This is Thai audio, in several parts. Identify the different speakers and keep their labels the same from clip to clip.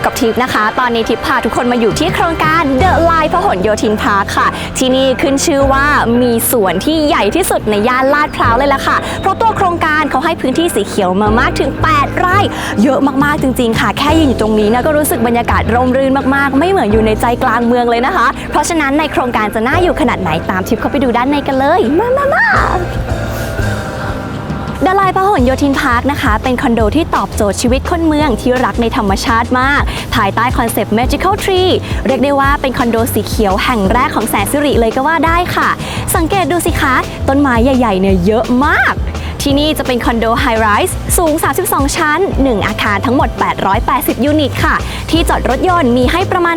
Speaker 1: อยู่กับทิพย์นะคะ ตอนนี้ทิพย์พาทุกคนมาอยู่ที่โครงการ The Line พหลโยธินพาร์คค่ะ ที่นี่ขึ้นชื่อว่ามีสวนที่ใหญ่ที่สุดในย่านลาดพร้าวเลยล่ะค่ะ เพราะตัวโครงการเขาให้พื้นที่สีเขียวมามากถึง 8 ไร่ เยอะมากๆจริง ๆ ค่ะ แค่ยืนอยู่ตรงนี้นะก็รู้สึกบรรยากาศร่มรื่นมากๆ ไม่เหมือนอยู่ในใจกลางเมืองเลยนะคะ เพราะฉะนั้นในโครงการจะน่าอยู่ขนาดไหนตามทิพย์เข้าไปดูด้านในกันเลย มามามา ดลายพหลโยธินพาร์คนะคะ เป็นคอนโดที่ตอบโจทย์ชีวิตคนเมืองที่รักในธรรมชาติมาก ภายใต้คอนเซปต์ Magical Tree เรียกได้ว่าเป็นคอนโดสีเขียวแห่งแรกของแสนสิริเลยก็ว่าได้ค่ะ สังเกตดูสิคะ ต้นไม้ใหญ่ๆเนี่ยเยอะมาก ที่นี่จะเป็นคอนโดไฮไรส์สูง 32 ชั้น 1 อาคารทั้งหมด 880 ยูนิตค่ะ ที่จอดรถยนต์มีให้ประมาณ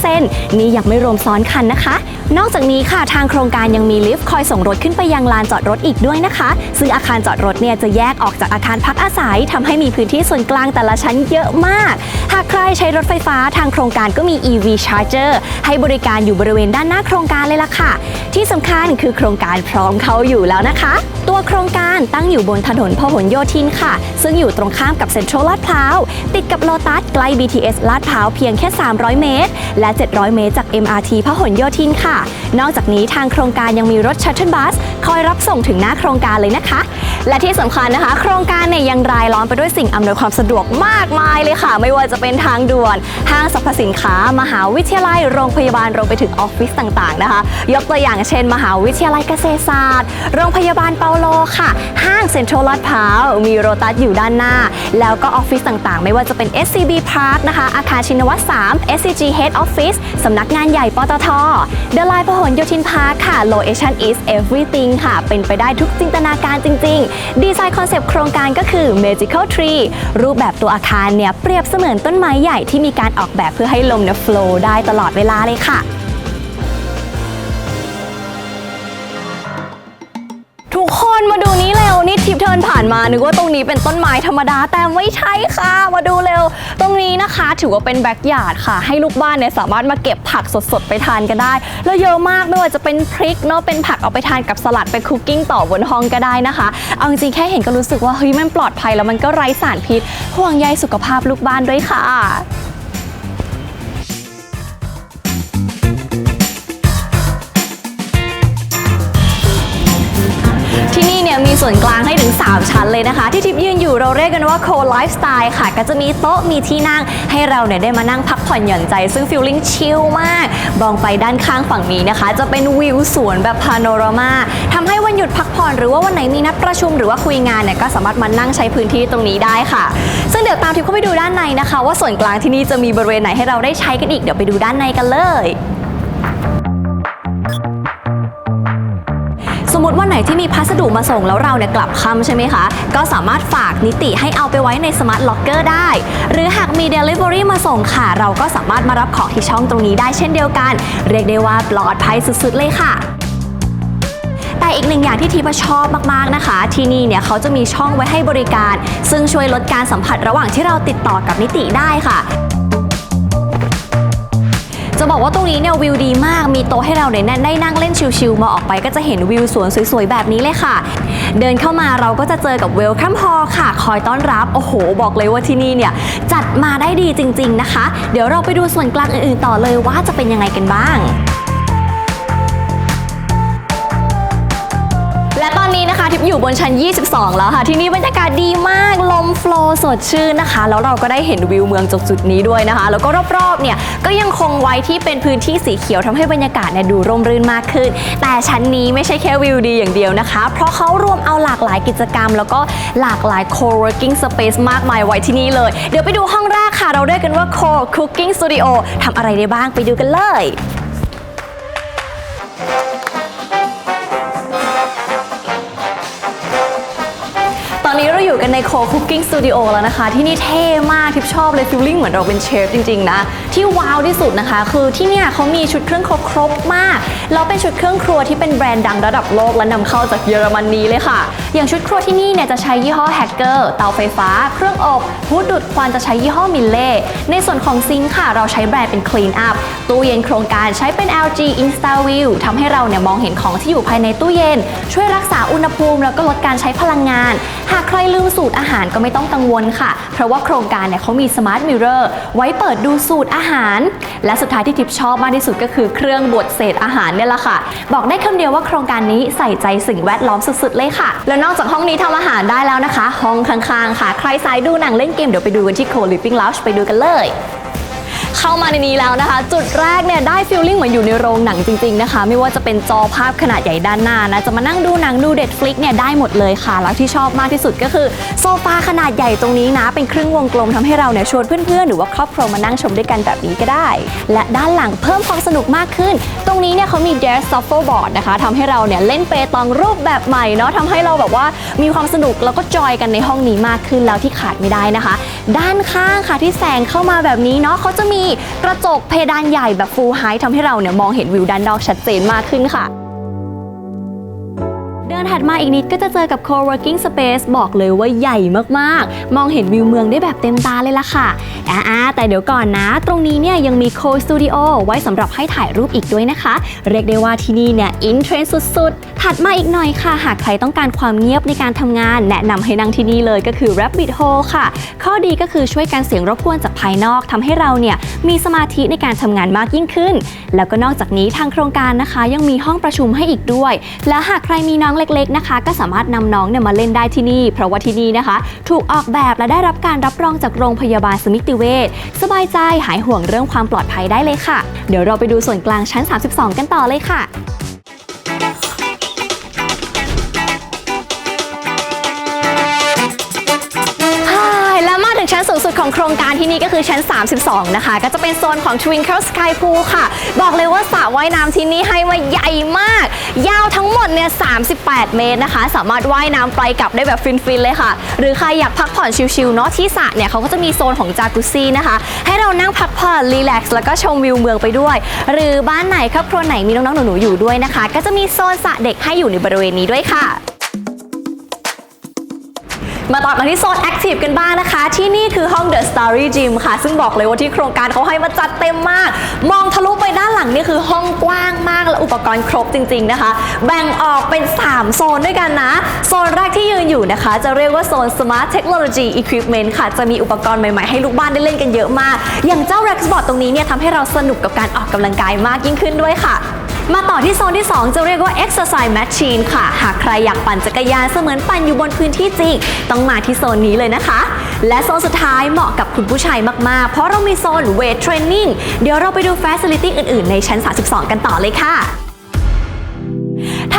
Speaker 1: 60%นี่ยังไม่รวมซ้อนคันนะคะ นอกจากนี้ค่ะทางโครงการยังมีลิฟต์คอยส่งรถขึ้นไปยังลานจอดรถอีกด้วยนะคะ ซึ่งอาคารจอดรถเนี่ยจะแยกออกจากอาคารพักอาศัยทำให้มีพื้นที่ส่วนกลางแต่ละชั้นเยอะมาก หากใครใช้รถไฟฟ้าทางโครงการก็มี EV Charger ให้บริการอยู่บริเวณด้านหน้าโครงการเลยล่ะค่ะ ที่สำคัญคือโครงการพร้อมเขาอยู่แล้วนะคะ ตัวโครงการตั้งอยู่บนถนนพหลโยธินค่ะ ซึ่งอยู่ตรงข้ามกับเซ็นทรัลลาดพร้าว ติดกับโลตัสใกล้ BTS ลาดพร้าวเพียงแค่ 300 เมตร และ 700 เมตรจาก MRT พหลโยธินค่ะ นอกจากนี้ทางโครงการยังมีรถชัตเทิลบัสคอยรับส่งถึงหน้าโครงการเลยนะคะ และที่สำคัญนะคะ โครงการเนี่ยยังรายล้อมไปด้วยสิ่งอำนวยความสะดวกมากมายเลยค่ะ ไม่ว่าจะเป็นทางด่วน ห้างสรรพสินค้า มหาวิทยาลัย โรงพยาบาลรวมไปถึงออฟฟิศต่างๆนะคะ ยกตัวอย่างเช่น มหาวิทยาลัยเกษตรศาสตร์ โรงพยาบาลเปาโลค่ะห้างเซ็นทรัลลาดพร้าวมีโรตัสอยู่ด้านหน้า แล้วก็ออฟฟิศต่างๆ ไม่ว่าจะเป็น SCB Park นะคะ อาคารชินวัตร 3 SCG Head Office สำนักงานใหญ่ปตท The Line พหลโยธินพาร์คค่ะ Location is everything ค่ะ เป็นไปได้ทุกจินตนาการจริง ๆ ดีไซน์คอนเซปต์โครงการก็คือ Magical Tree รูปแบบตัวอาคารเนี่ย เปรียบเสมือนต้นไม้ใหญ่ที่มีการออกแบบเพื่อให้ลมเนี่ย flow ได้ตลอดเวลาเลยค่ะทุกคนมาดูนี้ เร็วนี่ทิปเทิร์นผ่านมานึกว่าตรงนี้เป็นต้นไม้ธรรมดาแต่ไม่ใช่ค่ะ มาดูเร็ว ตรงนี้นะคะถือว่าเป็นแบ็กยาร์ดค่ะ ให้ลูกบ้านเนี่ยสามารถมาเก็บผักสดๆ ไปทานกันได้ แล้วเยอะมากไม่ว่าจะเป็นพริกเนาะเป็นผักเอาไปทานกับสลัดไปคุกกิ้งต่อบนห้องก็ได้นะคะ เอาจริงแค่เห็นก็รู้สึกว่าเฮ้ยมันปลอดภัยแล้วมันก็ไร้สารพิษห่วงใยสุขภาพลูกบ้านด้วยค่ะ ส่วนกลางให้ถึง 3 ชั้นเลยนะคะ ที่ทิพย์ยืนอยู่เราเรียกกันว่า co lifestyle ค่ะ ก็จะมีโต๊ะมีที่นั่ง ให้เราเนี่ยได้มานั่งพักผ่อนหย่อนใจ ซึ่งฟิลลิ่งชิลมากมองไปด้านข้างฝั่งนี้นะคะ จะเป็นวิวสวนแบบพาโนรามาทำให้วันหยุดพักผ่อนหรือว่าวันไหนมีนัดประชุมหรือว่าคุยงานเนี่ยก็สามารถมานั่งใช้พื้นที่ตรงนี้ได้ค่ะ ซึ่งเดี๋ยวตามทิพย์เข้าไปดูด้านในนะคะ ว่าส่วนกลางที่นี่จะมีบริเวณไหนให้เราได้ใช้กันอีกเดี๋ยวไปดูด้านในกันเลย มมติวันไหนที่มีพัสดุมาส่งแล้วเราเนี่ยกลับค่ำใช่ไหมคะ ก็สามารถฝากนิติให้เอาไปไว้ในสมาร์ทล็อกเกอร์ได้ หรือหากมี Delivery มาส่งค่ะ เราก็สามารถมารับของที่ช่องตรงนี้ได้เช่นเดียวกัน เรียกได้ว่าปลอดภัยสุดๆเลยค่ะแต่อีกหนึ่งอย่างที่ทีปชอบมากๆนะคะ ที่นี่เนี่ยเขาจะมีช่องไว้ให้บริการ ซึ่งช่วยลดการสัมผัสระหว่างที่เราติดต่อกับนิติได้ค่ะ จะบอกว่าตรงนี้เนี่ยวิวดีมาก มีโต๊ะให้เราเนี่ยได้นั่งเล่นชิลๆ มาออกไปก็จะเห็นวิวสวนสวยๆ แบบนี้เลยค่ะ เดินเข้ามาเราก็จะเจอกับเวลคัมฮอลค่ะ คอยต้อนรับ โอ้โห บอกเลยว่าที่นี่เนี่ยจัดมาได้ดีจริง ๆนะคะ เดี๋ยวเราไปดูส่วนกลางอื่นๆ ต่อเลยว่าจะเป็นยังไงกันบ้าง อยู่บนชั้น 22 แล้วค่ะ ที่นี่บรรยากาศดีมาก ลมโฟล์สดชื่นนะคะ แล้วเราก็ได้เห็นวิวเมืองจากจุดนี้ด้วยนะคะ แล้วก็รอบๆ เนี่ย ก็ยังคงไว้ที่เป็นพื้นที่สีเขียวทำให้บรรยากาศเนี่ยดูร่มรื่นมากขึ้น แต่ชั้นนี้ไม่ใช่แค่วิวดีอย่างเดียวนะคะ เพราะเขารวมเอาหลากหลายกิจกรรม แล้วก็หลากหลาย co-working space มากมายไว้ที่นี่เลย เดี๋ยวไปดูห้องแรกค่ะ เราเรียกกันว่า co cooking studio ทำอะไรได้บ้างไปดูกันเลย อยู่กันในโคคุกกิ้งสตูดิโอแล้วนะคะ ที่นี่เท่มากทิปชอบเลยฟิลลิ่งเหมือนเราเป็นเชฟจริง ๆ นะ ที่ว้าวที่สุดนะคะ คือที่เนี่ยเขามีชุดเครื่องครบครบมากแล้วเป็นชุดเครื่องครัวที่เป็นแบรนด์ดังระดับโลกและนำเข้าจากเยอรมนีเลยค่ะ อย่างชุดครัวที่นี่เนี่ยจะใช้ยี่ห้อแฮกเกอร์เตาไฟฟ้า เครื่องอบผู้ดูดควันจะใช้ยี่ห้อมิลเล่ในส่วนของซิงค์ค่ะ เราใช้แบรนด์เป็น Clean Up ตู้เย็นโครงการใช้เป็น LG InstaView ทำให้เราเนี่ยมองเห็นของที่อยู่ภายในตู้เย็น ช่วยรักษาอุณหภูมิ แล้วก็ลดการใช้พลังงาน หากใครลืมลืมสูตรอาหารก็ไม่ต้องกังวลค่ะ เพราะว่าโครงการเนี่ยเขามีสมาร์ทมิเรอร์ไว้เปิดดูสูตรอาหารและสุดท้ายที่ทิปชอบมากที่สุดก็คือเครื่องบดเศษอาหารเนี่ยแหละค่ะ บอกได้คำเดียวว่าโครงการนี้ใส่ใจสิ่งแวดล้อมสุดๆเลยค่ะ แล้วนอกจากห้องนี้ทำอาหารได้แล้วนะคะ ห้องข้างๆค่ะ ใครสายดูหนังเล่นเกมเดี๋ยวไปดูกันที่ Co-Living Lounge ไปดูกันเลย เข้ามาในนี้แล้วนะคะ จุดแรกเนี่ยได้ฟีลลิ่งเหมือนอยู่ในโรงหนังจริงๆนะคะ ไม่ว่าจะเป็นจอภาพขนาดใหญ่ด้านหน้านะจะมานั่งดูหนังดูเด็ดฟลิกเนี่ยได้หมดเลยค่ะ แล้วที่ชอบมากที่สุดก็คือโซฟาขนาดใหญ่ตรงนี้นะ เป็นครึ่งวงกลมทำให้เราเนี่ยชวนเพื่อนๆ หรือว่าครอบครัวมานั่งชมด้วยกันแบบนี้ก็ได้ และด้านหลังเพิ่มความสนุกมากขึ้น ตรงนี้เนี่ยเขามี Dare Shuffle Board นะคะทำให้เราเนี่ยเล่นเปตองรูปแบบใหม่เนาะทำให้เราแบบว่ามีความสนุกแล้วก็จอยกันในห้องนี้มากขึ้นแล้วที่ขาดไม่ได้นะคะ ด้านข้างค่ะที่แสงเข้ามาแบบนี้เนาะเขาจะมีกระจกเพดานใหญ่แบบฟูลไฮท์ทำให้เราเนี่ยมองเห็นวิวด้านนอกชัดเจนมากขึ้นค่ะ เดินถัดมาอีกนิดก็จะเจอกับ co-working space บอกเลยว่าใหญ่มากๆ มองเห็นวิวเมืองได้แบบเต็มตาเลยล่ะค่ะอ่าแต่เดี๋ยวก่อนนะ ตรงนี้เนี่ยยังมี co-studio ไว้สำหรับให้ถ่ายรูปอีกด้วยนะคะ เรียกได้ว่าที่นี่เนี่ยอินเทรนสุดๆ ถัดมาอีกหน่อยค่ะ หากใครต้องการความเงียบในการทำงาน แนะนำให้นั่งที่นี่เลยก็คือ Rabbit Hole ค่ะ ข้อดีก็คือช่วยกันเสียงรบกวนจากภายนอกทำให้เราเนี่ยมีสมาธิในการทำงานมากยิ่งขึ้น แล้วก็นอกจากนี้ทางโครงการนะคะ ยังมีห้องประชุมให้อีกด้วย แล้วหากใครมีน้องเล็กๆนะคะ ก็สามารถนำน้องเนี่ยมาเล่นได้ที่นี่ เพราะว่าที่นี่นะคะ ถูกออกแบบและได้รับการรับรองจากโรงพยาบาลสมิติเวชสบายใจหายห่วงเรื่องความปลอดภัยได้เลยค่ะ เดี๋ยวเราไปดูส่วนกลางชั้น 32 กันต่อเลยค่ะ งสุดของโครงการที่นี่ก็คือชั้น 32 นะคะ ก็จะเป็นโซนของ Twinkle Sky Pool ค่ะ บอกเลยว่าสระว่ายน้ำที่นี่ให้มาใหญ่มาก ยาวทั้งหมดเนี่ย 38 เมตรนะคะ สามารถว่ายน้ำไปกลับได้แบบฟิน ๆ เลยค่ะ หรือใครอยากพักผ่อนชิลๆเนาะที่สระเนี่ยเขาก็จะมีโซนของจากุซี่นะคะ ให้เรานั่งพักผ่อนรีแลกซ์แล้วก็ชมวิวเมืองไปด้วย หรือบ้านไหนครอบครัวไหนมีน้องๆหนูๆอยู่ด้วยนะคะ ก็จะมีโซนสระเด็กให้อยู่ในบริเวณนี้ด้วยค่ะ มาต่อกันที่โซนแอคทีฟกันบ้างนะคะ ที่นี่คือห้อง The Story Gym ค่ะ ซึ่งบอกเลยว่าที่โครงการเขาให้มาจัดเต็มมาก มองทะลุไปด้านหลังนี่คือห้องกว้างมาก และอุปกรณ์ครบจริง ๆนะคะ แบ่งออกเป็น 3 โซนด้วยกันนะ โซนแรกที่ยืนอยู่นะคะ จะเรียกว่าโซน Smart Technology Equipment ค่ะ จะมีอุปกรณ์ใหม่ๆ ให้ลูกบ้านได้เล่นกันเยอะมาก อย่างเจ้า Rexbot ตรงนี้เนี่ยทำให้เราสนุกกับการออกกำลังกายมากยิ่งขึ้นด้วยค่ะ มาต่อที่โซนที่ 2 จะเรียกว่า exercise machine ค่ะ หากใครอยากปั่นจักรยานเสมือนปั่นอยู่บนพื้นที่จริง ต้องมาที่โซนนี้เลยนะคะ และโซนสุดท้ายเหมาะกับคุณผู้ชายมาก ๆ เพราะเรามีโซน weight training เดี๋ยวเราไปดู facility อื่น ๆ ในชั้น 32 กันต่อเลยค่ะ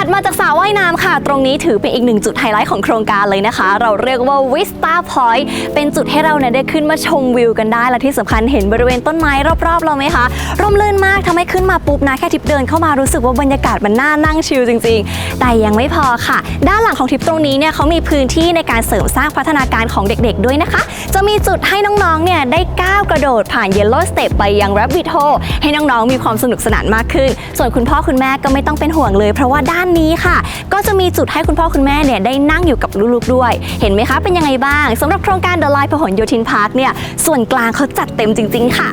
Speaker 1: ถัดมาจากสระว่ายน้ำค่ะ ตรงนี้ถือเป็นอีกหนึ่งจุดไฮไลท์ของโครงการเลยนะคะ เราเรียกว่า Vista Point เป็นจุดให้เราเนี่ยได้ขึ้นมาชมวิวกันได้ และที่สำคัญเห็นบริเวณต้นไม้รอบๆ เราไหมคะ ร่มรื่นมากทำให้ขึ้นมาปุ๊บนะแค่ทิปเดินเข้ามารู้สึกว่าบรรยากาศมันน่านั่งชิลจริง ๆ แต่ยังไม่พอค่ะ ด้านหลังของทิปตรงนี้เนี่ยเขามีพื้นที่ในการเสริมสร้างพัฒนาการของเด็กๆด้วยนะคะ จะมีจุดให้น้องๆเนี่ยได้ก้าวกระโดดผ่าน Yellow Step ไปยัง Rabbit Hole ให้น้องๆมีความสนุกสนานมากขึ้น ส่วนคุณพ่อคุณแม่ก็ไม่ต้องเป็นห่วงเลย เพราะว่าด้านนี้ค่ะ ก็จะมีจุดให้คุณพ่อคุณแม่เนี่ยได้นั่งอยู่กับลูกๆด้วย เห็นไหมคะเป็นยังไงบ้างสำหรับโครงการ The Line พหลโยธินพาร์คเนี่ยส่วนกลางเขาจัดเต็มจริง ๆ ค่ะ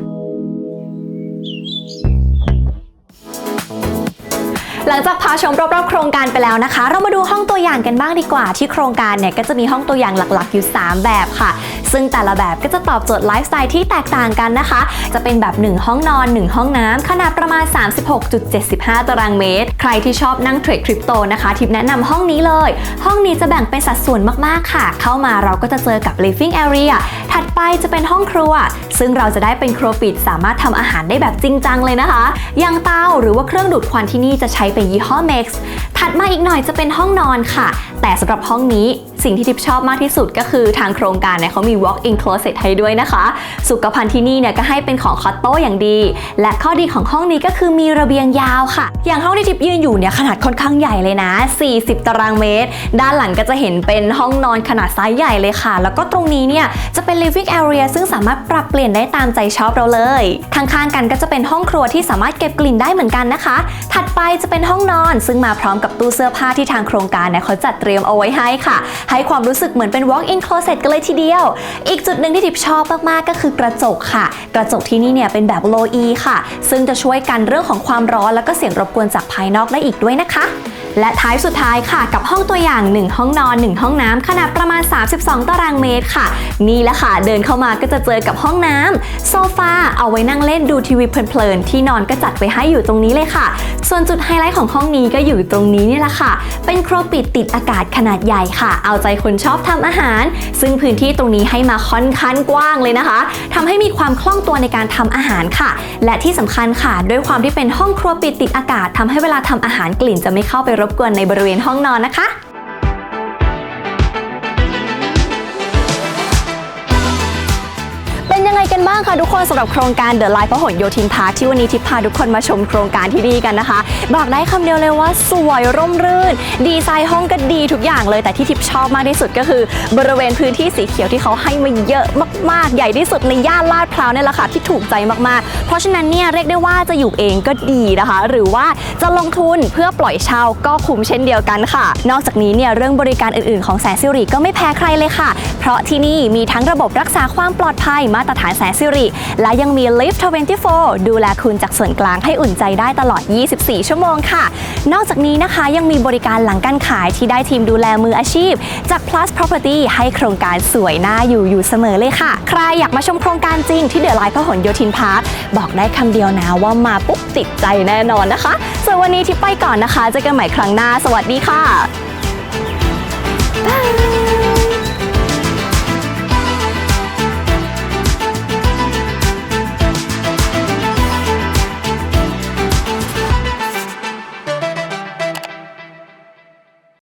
Speaker 1: หลังจากพาชมรอบๆโครงการไปแล้วนะคะ เรามาดูห้องตัวอย่างกันบ้างดีกว่า ที่โครงการเนี่ยก็จะมีห้องตัวอย่างหลักๆอยู่ 3 แบบค่ะซึ่งแต่ละแบบก็จะตอบโจทย์ไลฟ์สไตล์ที่แตกต่างกันนะคะ จะเป็นแบบ 1 ห้องนอน 1 ห้องน้ำขนาดประมาณ 36.75 ตารางเมตร ใครที่ชอบนั่งเทรดคริปโตนะคะทิปแนะนำห้องนี้เลย ห้องนี้จะแบ่งเป็นสัดส่วนมากๆค่ะ เข้ามาเราก็จะเจอกับ living area ถัดไปจะเป็นห้องครัว ซึ่งเราจะได้เป็นครัวปิดสามารถทำอาหารได้แบบจริงจังเลยนะคะ อย่างเตาหรือว่าเครื่องดูดควันที่นี่จะใช้เป็นยี่ห้อ Max ถัดมาอีกหน่อยจะเป็นห้องนอนค่ะ แต่สำหรับห้องนี้ สิ่งที่ทิปชอบมากที่สุดก็คือทางโครงการเนี่ยเขามี walk-in closet ให้ด้วยนะคะ สุขภัณฑ์ที่นี่เนี่ยก็ให้เป็นของคอตโต้อย่างดี และข้อดีของห้องนี้ก็คือมีระเบียงยาวค่ะ อย่างห้องที่ทิปยืนอยู่เนี่ยขนาดค่อนข้างใหญ่เลยนะ 40 ตารางเมตร ด้านหลังก็จะเห็นเป็นห้องนอนขนาดไซส์ใหญ่เลยค่ะ แล้วก็ตรงนี้เนี่ยจะเป็น living area ซึ่งสามารถปรับเปลี่ยนได้ตามใจชอบเราเลยข้างๆกันก็จะเป็นห้องครัวที่สามารถเก็บกลิ่นได้เหมือนกันนะคะ ถัดไปจะเป็นห้องนอน ซึ่งมาพร้อมกับตู้เสื้อผ้าที่ทางโครงการเนี่ยเขาจัดเตรียมเอาไว้ให้ค่ะให้ความรู้สึกเหมือนเป็น walk-in closet กันเลยทีเดียว อีกจุดหนึ่งที่ทิปชอบมากๆก็คือกระจกค่ะ กระจกที่นี่เนี่ยเป็นแบบ low E ค่ะ ซึ่งจะช่วยกันเรื่องของความร้อนแล้วก็เสียงรบกวนจากภายนอกได้อีกด้วยนะคะ และท้ายสุดท้ายค่ะ กับห้องตัวอย่าง 1 ห้องนอน 1 ห้องน้ำขนาดประมาณ 32 ตารางเมตรค่ะ นี่แหละค่ะ เดินเข้ามาก็จะเจอกับห้องน้ำโซฟาเอาไว้นั่งเล่นดูทีวีเพลินๆที่นอนก็จัดไว้ให้อยู่ตรงนี้เลยค่ะ ส่วนจุดไฮไลท์ของห้องนี้ก็อยู่ตรงนี้นี่แหละค่ะ เป็นครัวปิดติดอากาศขนาดใหญ่ค่ะ เอาใจคนชอบทำอาหาร ซึ่งพื้นที่ตรงนี้ให้มาค่อนข้างกว้างเลยนะคะทำให้มีความคล่องตัวในการทำอาหารค่ะ และที่สำคัญค่ะ ด้วยความที่เป็นห้องครัวปิดติดอากาศทำให้เวลาทำอาหารกลิ่นจะไม่เข้าไปรบบกวนในบริเวณห้องนอนนะคะางคะทุกคนสำหรับโครงการ The Life พหลโยธินพาร์คที่วันนี้ทิพพาทุกคนมาชมโครงการที่ดีกันนะคะ บอกได้คำเดียวเลยว่าสวยร่มรื่น ดีไซน์ห้องก็ดีทุกอย่างเลยแต่ที่ทิพชอบมากที่สุดก็คือ บริเวณพื้นที่สีเขียวที่เขาให้มาเยอะมากๆ ใหญ่ที่สุดในย่านลาดพร้าวเนี่ยแหละค่ะที่ถูกใจมากๆ เพราะฉะนั้นเนี่ยเรียกได้ว่าจะอยู่เองก็ดีนะคะ หรือว่าจะลงทุนเพื่อปล่อยเช่าก็คุ้มเช่นเดียวกันค่ะ นอกจากนี้เนี่ยเรื่องบริการอื่นๆของแสนสิริก็ไม่แพ้ใครเลยค่ะ เพราะที่นี่มีทั้งระบบรักษาความปลอดภัยมาตรฐานแสนสิริ และยังมี Lift 24 ดูแลคุณจากส่วนกลางให้อุ่นใจได้ตลอด 24 ชั่วโมงค่ะ นอกจากนี้นะคะยังมีบริการหลังการขายที่ได้ทีมดูแลมืออาชีพ จาก Plus Property ให้โครงการสวยน่าอยู่อยู่เสมอเลยค่ะ ใครอยากมาชมโครงการจริงที่เดอะไลฟ์พหลโยธินพาร์คบอกได้คำเดียวนะว่ามาปุ๊บติดใจแน่นอนนะคะส่วนวันนี้ทิปไปก่อนนะคะเจอกันใหม่ครั้งหน้า สวัสดีค่ะ